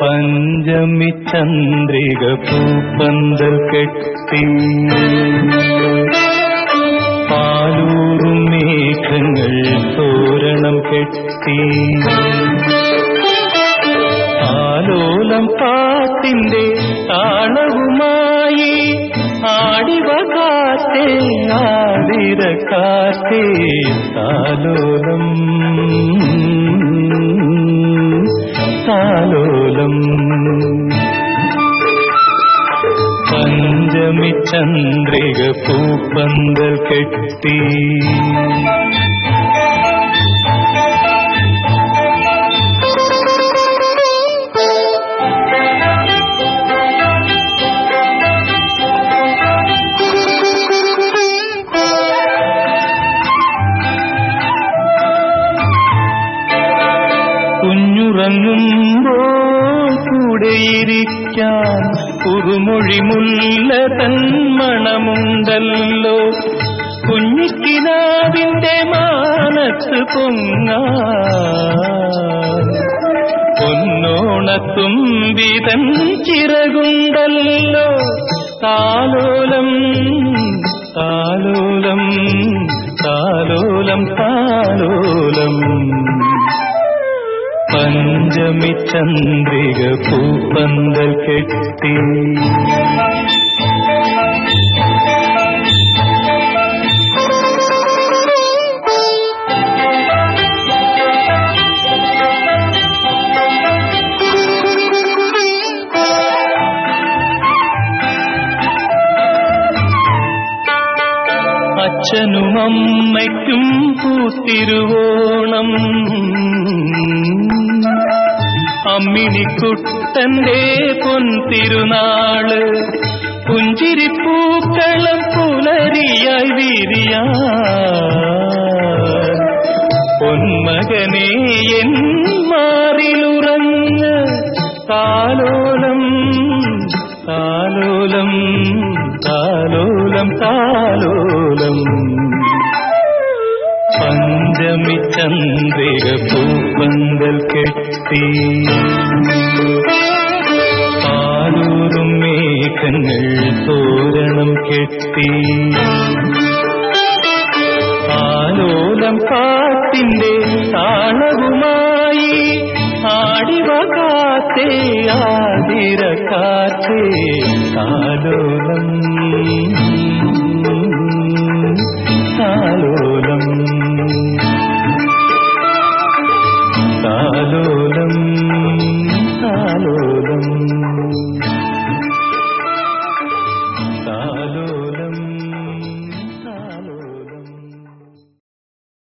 പഞ്ചമി ചന്ദ്രിക പൂപ്പന്തൽ കെട്ടി. ആലോലം പാട്ടിന്റെ താളവുമായി ആടിവ കാത്തേ ആതിര കാത്തേ താലോലം. താലോലം. പഞ്ചമി ചന്ദ്രിക പൂപ്പന്തൽ കെട്ടി. കുഞ്ഞുറങ്ങുമ്പോൾ കൂടെയിരിക്കാൻ കുറുമൊഴി മുല്ല തന്മണമുണ്ടല്ലോ കുഞ്ഞിക്കിനാവിന്റെ മാനത്ത് പൊങ്ങ പൊന്നോണത്തുമ്പിതൻ ചിറകുണ്ടല്ലോ. താലോലം താലോലം താലോലം താലോലം ചന്ദ്രിക പൂപ്പന്തൽ കെട്ടി. അച്ഛനും അമ്മയ്ക്കും പൂത്തിരുവോണം. അമ്മിണിക്കുട്ടന്റെ പൊൻതിരുനാൾ. പുഞ്ചിരിപ്പൂക്കളം പുലരിയായി വിരിയാ പൊന്മകനെ എൻ മാറിലുറങ്ങ്. താലോലം താലോലം താലോലം താലോലം. പഞ്ചമി ചന്ദ്രിക പൂപ്പന്തൽ കെട്ടി. പാലൂറും മേഘങ്ങൾ തോരണം കെട്ടി. ആലോലം കാട്ടിന്റെ താളവുമായി ആടിവ കാത്തേ ആതിര കാത്തേ താലോലം ভালো